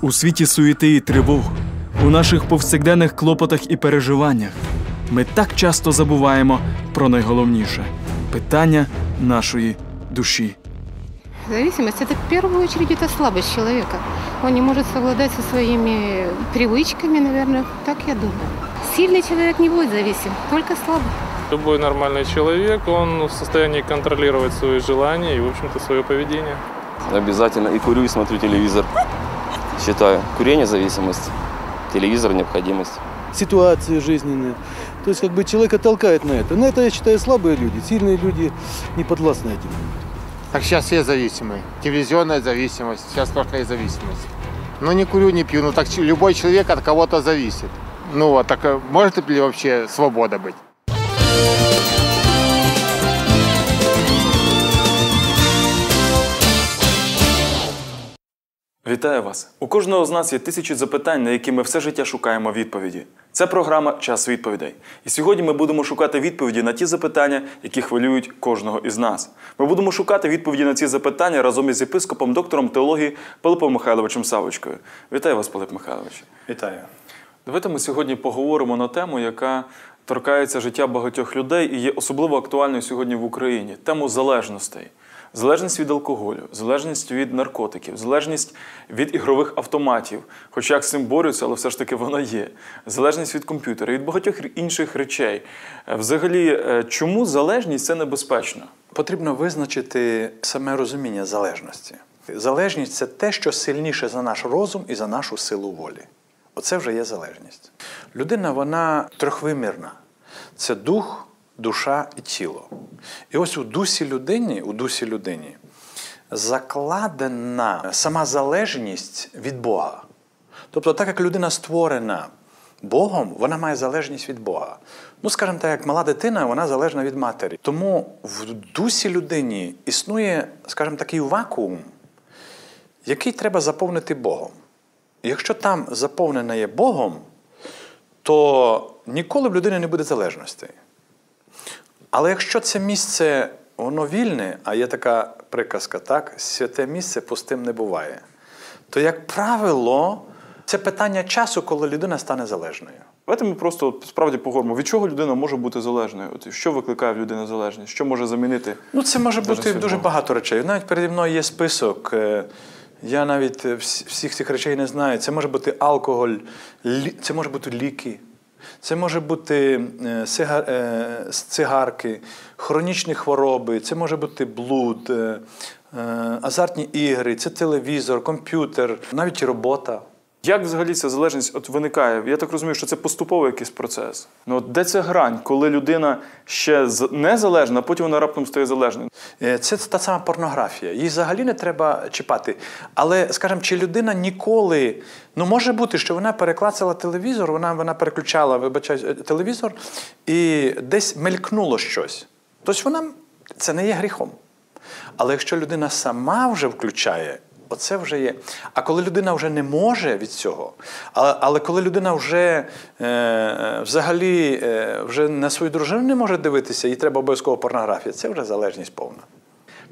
У світі суєти і тривог, у наших повсякденних клопотах і переживаннях ми так часто забуваємо про найголовніше питання нашої душі. Зависимость – это в первую очередь это слабость человека. Он не может совладать со своими привычками, наверное, так я думаю. Сильный человек не будет зависим, только слабый. Любой нормальный человек, он в состоянии контролировать свои желания и, в общем-то, свое поведение. Обязательно и курю, и смотрю телевизор. Считаю. Курение – зависимость, телевизор – необходимость. ситуации жизненные. То есть как бы человека толкает на это. На это, я считаю, слабые люди. Сильные люди не подвластны этим. Так сейчас все зависимые. Телевизионная зависимость, сейчас сплошная зависимость. Ну не курю, не пью. Ну так любой человек от кого-то зависит. Ну вот, так э, может ли вообще свобода быть? Вітаю вас! У кожного з нас є тисячі запитань, на які ми все життя шукаємо відповіді. Це програма Час відповідей. І сьогодні ми будемо шукати відповіді на ті запитання, які хвилюють кожного із нас. Ми будемо шукати відповіді на ці запитання разом із єпископом, доктором теології Пилипом Михайловичем Савочкою. Вітаю вас, Пилип Михайлович. Вітаю. Давайте ми сьогодні поговоримо на тему, яка торкається життя багатьох людей і є особливо актуальною сьогодні в Україні тему залежностей. Залежність від алкоголю, залежність від наркотиків, залежність від ігрових автоматів, хоч як з цим борються, але все ж таки воно є. Залежність від комп'ютера, від багатьох інших речей. Е, Взагалі, е, чому залежність це небезпечно? Потрібно визначити саме розуміння залежності. Залежність це те, що сильніше за наш розум і за нашу силу волі. Оце вже є залежність. Людина вона трьохвимірна. Це дух, душа і тіло. І ось у дусі людині, у дусі людині закладена сама залежність від Бога. Тобто, так як людина створена Богом, вона має залежність від Бога. Ну, скажімо так, як мала дитина, вона залежна від матері. Тому в дусі людині існує, скажімо, такий вакуум, який треба заповнити Богом. Якщо там заповнене є Богом, то ніколи в людини не буде залежностей. Але якщо це місце воно вільне, а є така приказка, так, святе місце пустим не буває, то, як правило, це питання часу, коли людина стане залежною. Давайте ми просто справді поговоримо, від чого людина може бути залежною? От що викликає в людини залежність? Що може замінити? Ну, це може бути від дуже багато речей. Навіть переді мною є список. е, Я навіть е, всіх цих речей не знаю. Це може бути алкоголь, це може бути ліки, це може бути е, е, цигарки, хронічні хвороби, це може бути блуд, е, азартні ігри, це телевізор, комп'ютер, навіть робота. Як взагалі ця залежність от виникає? Я так розумію, що це поступовий якийсь процес. Ну от де ця грань, коли людина ще незалежна, а потім вона раптом стає залежною? Е, Це та сама порнографія. Її взагалі не треба чіпати. Але, скажімо, чи людина ніколи. Ну, може бути, що вона переклацала телевізор, вона, вона переключала, вибачаюсь, е, телевізор, і десь мелькнуло щось. Тобто вона це не є гріхом. Але якщо людина сама вже включає, оце вже є. А коли людина вже не може від цього, але, але коли людина вже е, взагалі е, вже на свою дружину не може дивитися, їй треба обов'язково порнографія, це вже залежність повна.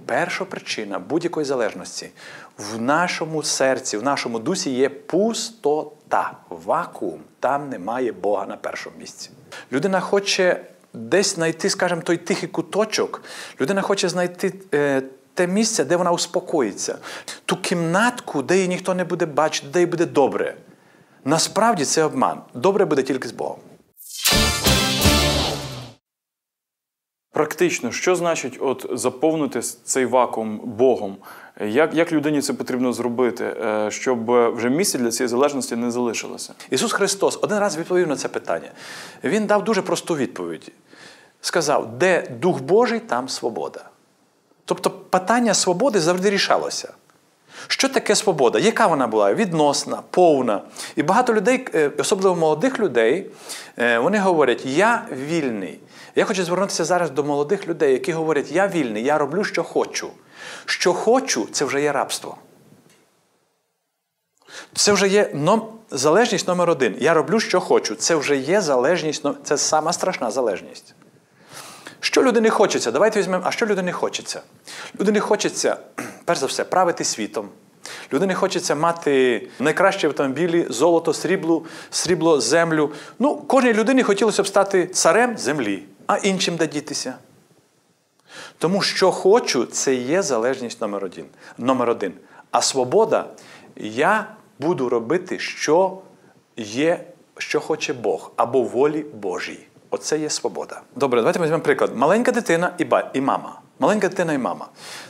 Перша причина будь-якої залежності в нашому серці, в нашому дусі є пустота, вакуум. Там немає Бога на першому місці. Людина хоче десь знайти, скажімо, той тихий куточок. Людина хоче знайти е, те місце, де вона успокоїться, ту кімнатку, де її ніхто не буде бачити, де їй буде добре. Насправді це обман. Добре буде тільки з Богом. Практично, що значить от заповнити цей вакуум Богом? Як, як людині це потрібно зробити, е, щоб вже місце для цієї залежності не залишилося? Ісус Христос один раз відповів на це питання. Він дав дуже просту відповідь. Сказав, де Дух Божий, там свобода. Тобто питання свободи завжди рішалося. Що таке свобода? Яка вона була? Відносна, повна. І багато людей, е, особливо молодих людей, е, вони говорять, я вільний. Я хочу звернутися зараз до молодих людей, які говорять, я вільний, я роблю, що хочу. Що хочу, це вже є рабство. Це вже є ном... залежність номер один. Я роблю, що хочу. Це вже є залежність, но- це сама страшна залежність. Що людині хочеться? Давайте візьмемо, а що людині хочеться? Людині хочеться, перш за все, правити світом. Людині хочеться мати найкращі автомобілі, золото, срібло, срібло, землю. Ну, кожній людині хотілося б стати царем землі, а іншим де дітися. Тому що хочу, це є залежність номер один. Номер один. А свобода я буду робити, що є, що хоче Бог, або волі Божій. Оце є свобода. Добре, давайте візьмемо приклад. Маленька дитина і, ба, і мама. Маленька дитина і мама.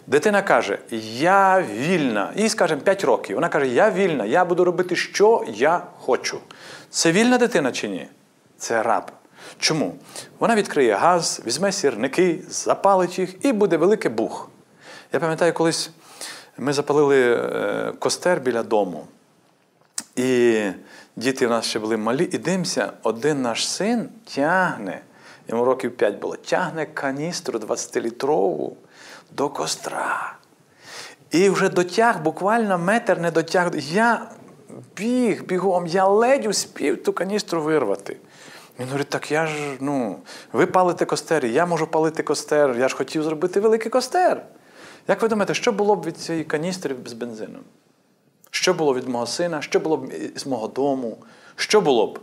Дитина каже: Я вільна. Їй, скажімо, 5 років. Вона каже, я вільна, я буду робити, що я хочу. Це вільна дитина чи ні? Це раб. Чому? Вона відкриє газ, візьме сірники, запалить їх і буде великий бух. Я пам'ятаю, колись ми запалили е, костер біля дому. І діти в нас ще були малі, і дивимося, один наш син тягне, йому років 5 було, тягне каністру 20-літрову до костра. І вже дотяг, буквально метр не дотяг. Я біг бігом, я ледь успів ту каністру вирвати. Він говорить, так я ж, ну, ви палите костер, я можу палити костер, я ж хотів зробити великий костер. Як ви думаєте, що було б від цієї каністри з бензином? Що було від мого сина, що було б з мого дому? Що було б?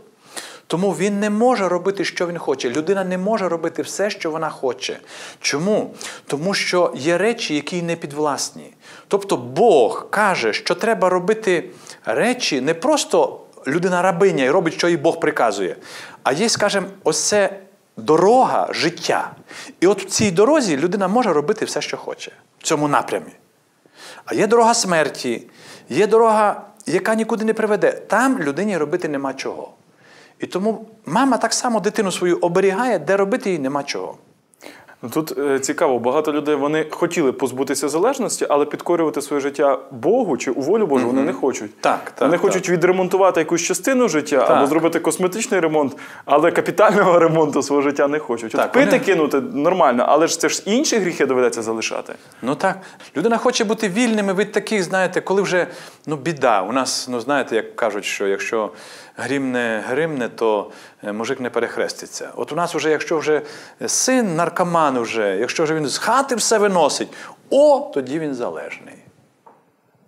Тому він не може робити, що він хоче. Людина не може робити все, що вона хоче. Чому? Тому що є речі, які не підвласні. Тобто Бог каже, що треба робити речі не просто людина рабиня і робить, що їй Бог приказує, а є, скажімо, ось дорога життя. І от в цій дорозі людина може робити все, що хоче в цьому напрямі. А є дорога смерті, є дорога, яка нікуди не приведе. Там людині робити нема чого. І тому мама так само дитину свою оберігає, де робити їй нема чого. Ну, Тут е, цікаво, багато людей вони хотіли позбутися залежності, але підкорювати своє життя Богу чи у волю Божу вони не хочуть. Так, так, вони так. хочуть відремонтувати якусь частину життя або зробити косметичний ремонт, але капітального ремонту свого життя не хочуть. От пити вони- кинути нормально, але ж це ж інші гріхи доведеться залишати. Ну так. Людина хоче бути вільними від таких, знаєте, коли вже ну, біда. У нас, ну знаєте, як кажуть, що якщо грім не гримне, то е, мужик не перехреститься. От у нас вже, якщо вже син наркоман, вже, якщо вже він з хати все виносить, о, тоді він залежний.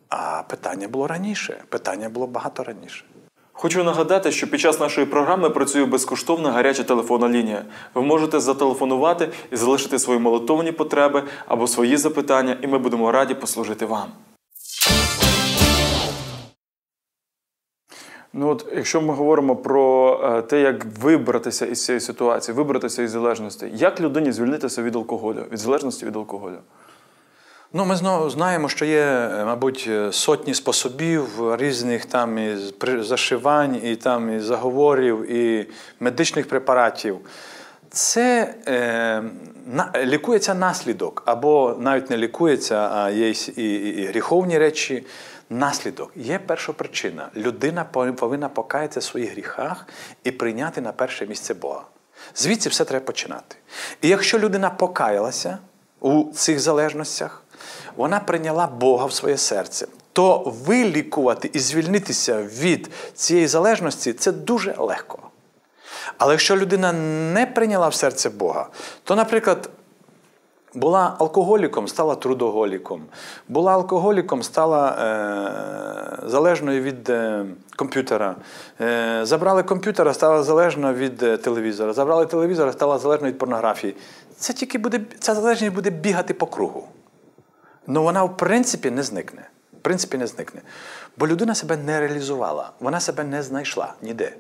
А питання було раніше. Питання було багато раніше. Хочу нагадати, що під час нашої програми працює безкоштовна гаряча телефонна лінія. Ви можете зателефонувати і залишити свої молитовні потреби або свої запитання, і ми будемо раді послужити вам. Ну от, якщо ми говоримо про е, те, як вибратися із цієї ситуації, вибратися із залежності, як людині звільнитися від алкоголю, від залежності від алкоголю? Ну, ми знову знаємо, що є, е, мабуть, е, сотні способів різних там і зашивань, і там і заговорів, і медичних препаратів. Це е, на, лікується наслідок, або навіть не лікується, а є і, і, і гріховні речі. Наслідок є перша причина. Людина повинна покаятися в своїх гріхах і прийняти на перше місце Бога. Звідси все треба починати. І якщо людина покаялася у цих залежностях, вона прийняла Бога в своє серце, то вилікувати і звільнитися від цієї залежності це дуже легко. Але якщо людина не прийняла в серце Бога, то, наприклад, була алкоголіком, стала трудоголіком, була алкоголіком, стала е, залежною від е, комп'ютера. Е, забрали комп'ютера, стала залежна від е, телевізора. Забрали телевізора, стала залежною від порнографії. Це тільки буде, ця залежність буде бігати по кругу. Ну вона, в принципі, не зникне. В принципі, не зникне. Бо людина себе не реалізувала, вона себе не знайшла ніде.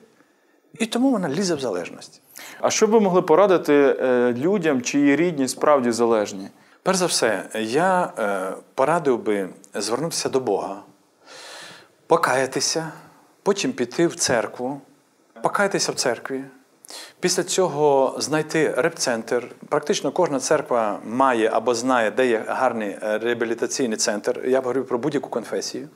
І тому вона лізе в залежність. А що ви могли порадити е, людям, чиї рідні справді залежні? Перш за все, я е, порадив би звернутися до Бога, покаятися, потім піти в церкву, покаятися в церкві. Після цього знайти репцентр. Практично кожна церква має або знає, де є гарний е, реабілітаційний центр. Я говорю про будь-яку конфесію.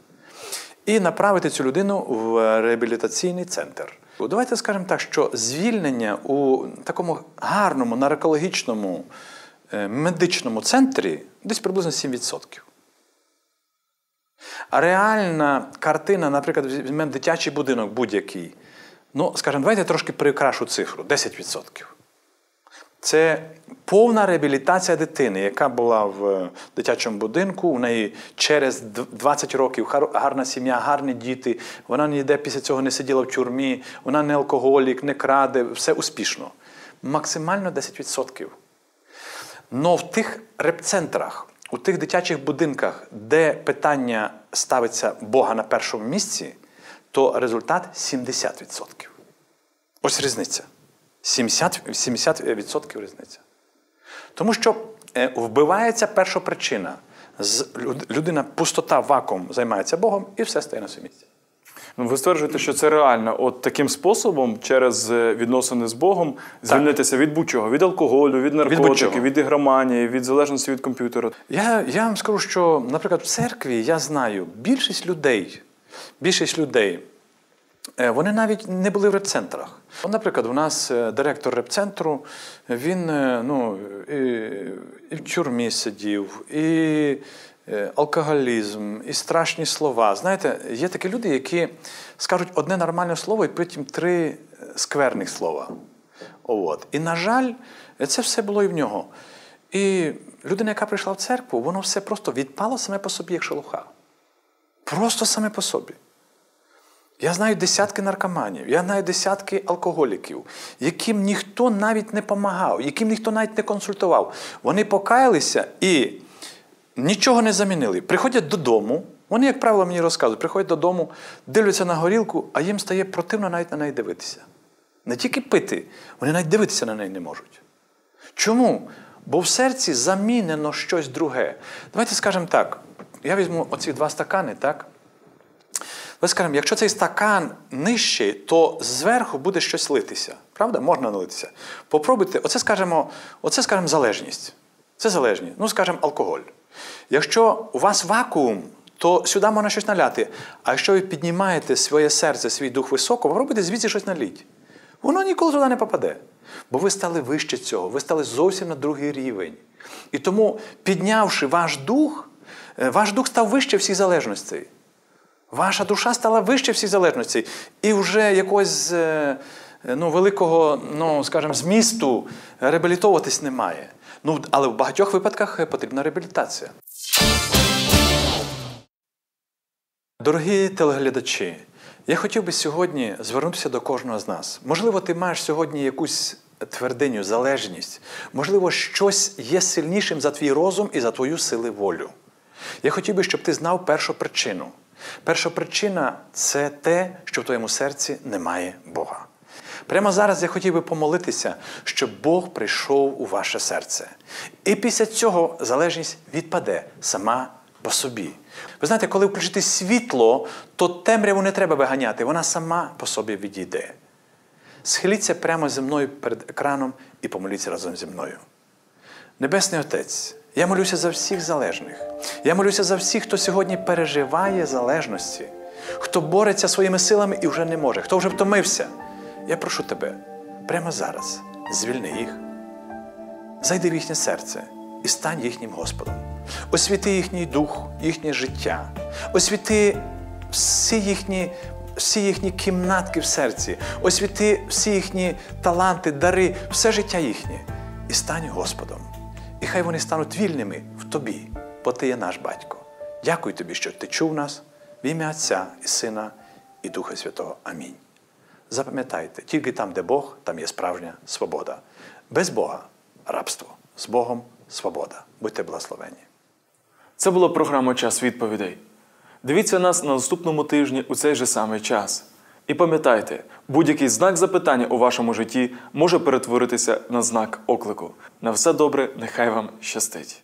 І направити цю людину в реабілітаційний центр. Давайте скажемо так, що звільнення у такому гарному наркологічному е, медичному центрі десь приблизно 7%. А реальна картина, наприклад, візьмемо дитячий будинок будь-який. Ну, скажімо, давайте трошки прикрашу цифру 10%. Це повна реабілітація дитини, яка була в дитячому будинку. У неї через 20 років гарна сім'я, гарні діти. Вона ніде після цього не сиділа в тюрмі, вона не алкоголік, не краде, все успішно. Максимально 10%. Но в тих репцентрах, у тих дитячих будинках, де питання ставиться Бога на першому місці, то результат 70%. Ось різниця. 70%, 70% різниця. Тому що е, вбивається перша причина. Людина пустота, вакуум займається Богом і все стає на своє місце. Ну, ви стверджуєте, що це реально. От таким способом, через е, відносини з Богом, звільнитися від будь-чого, від алкоголю, від наркотиків, будь-чого. від ігроманії, від залежності від комп'ютера. Я, я вам скажу, що, наприклад, в церкві я знаю, більшість людей, більшість людей, вони навіть не були в репцентрах. Наприклад, у нас е, директор репцентру, він е, ну, і, в тюрмі сидів, і е, алкоголізм, і страшні слова. Знаєте, є такі люди, які скажуть одне нормальне слово і потім три е, скверних слова. От. І, на жаль, це все було і в нього. І людина, яка прийшла в церкву, воно все просто відпало саме по собі, як шелуха. Просто саме по собі. Я знаю десятки наркоманів, я знаю десятки алкоголіків, яким ніхто навіть не допомагав, яким ніхто навіть не консультував. Вони покаялися і нічого не замінили. Приходять додому, вони, як правило, мені розказують, приходять додому, дивляться на горілку, а їм стає противно навіть на неї дивитися. Не тільки пити, вони навіть дивитися на неї не можуть. Чому? Бо в серці замінено щось друге. Давайте скажемо так. Я візьму оці два стакани, так? Ми скажемо, якщо цей стакан нижчий, то зверху буде щось литися. Правда? Можна налитися. Попробуйте, оце скажемо, оце скажемо залежність. Це залежність. Ну, скажемо, алкоголь. Якщо у вас вакуум, то сюди можна щось наляти. А якщо ви піднімаєте своє серце, свій дух високо, попробуйте звідси щось наліть. Воно ніколи туди не попаде. Бо ви стали вище цього, ви стали зовсім на другий рівень. І тому, піднявши ваш дух, е, ваш дух став вище всіх залежностей. Ваша душа стала вище всіх залежностей. І вже якогось е, ну, великого, ну, скажімо, змісту реабілітовуватись немає. Ну, але в багатьох випадках е, потрібна реабілітація. Дорогі телеглядачі, я хотів би сьогодні звернутися до кожного з нас. Можливо, ти маєш сьогодні якусь твердиню, залежність, можливо, щось є сильнішим за твій розум і за твою силу волю. Я хотів би, щоб ти знав першу причину. Перша причина це те, що в твоєму серці немає Бога. Прямо зараз я хотів би помолитися, щоб Бог прийшов у ваше серце. І після цього залежність відпаде сама по собі. Ви знаєте, коли включити світло, то темряву не треба виганяти, вона сама по собі відійде. Схиліться прямо зі мною перед екраном і помоліться разом зі мною. Небесний Отець, я молюся за всіх залежних. Я молюся за всіх, хто сьогодні переживає залежності, хто бореться своїми силами і вже не може, хто вже втомився. Я прошу тебе прямо зараз звільни їх, зайди в їхнє серце і стань їхнім Господом. Освіти їхній дух, їхнє життя, освіти всі їхні, всі їхні кімнатки в серці, освіти всі їхні таланти, дари, все життя їхнє і стань Господом. І хай вони стануть вільними в тобі, бо ти є наш батько. Дякую тобі, що ти чув нас в ім'я Отця і Сина і Духа Святого. Амінь. Запам'ятайте, тільки там, де Бог, там є справжня свобода. Без Бога рабство, з Богом свобода. Будьте благословені. Це була програма Час відповідей. Дивіться нас на наступному тижні у цей же самий час. І пам'ятайте, будь-який знак запитання у вашому житті може перетворитися на знак оклику. На все добре, нехай вам щастить.